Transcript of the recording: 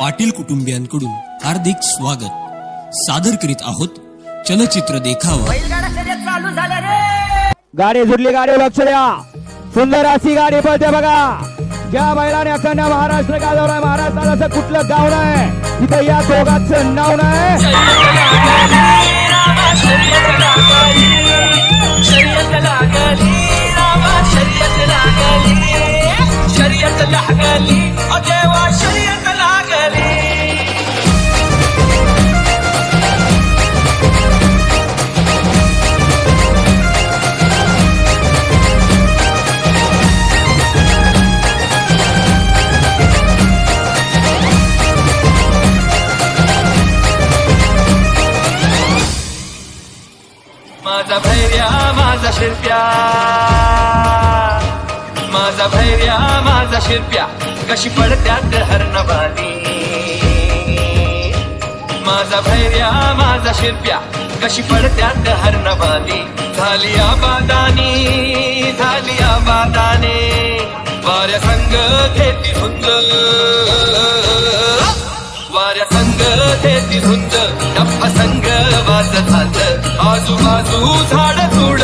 पाटील कुटुंबियांकडून हार्दिक स्वागत. सादर करीत आहोत चलचित्र देखावा. गाडी गाडी लक्ष द्या सुंदर अशी गाडी पळते बघा. ज्या बैलाने अखंड महाराष्ट्र गाजवलाय महाराष्ट्राला असं कुठलं गाव नाही तिथे या दोघांचं नाव नाही. माझा भैर्या माझा शिरप्या. माझा भैर्या माझा शिरप्या. कशी पडत्यात हरणबाली माझा भैर्या माझा शिरप्या. कशी पडत्यात हरणबाली झाली आबादानी झाली आबादाने. वाऱ्या संग घेती धुंद. वाऱ्या संग घेती धुंद. बाजू झाड तुड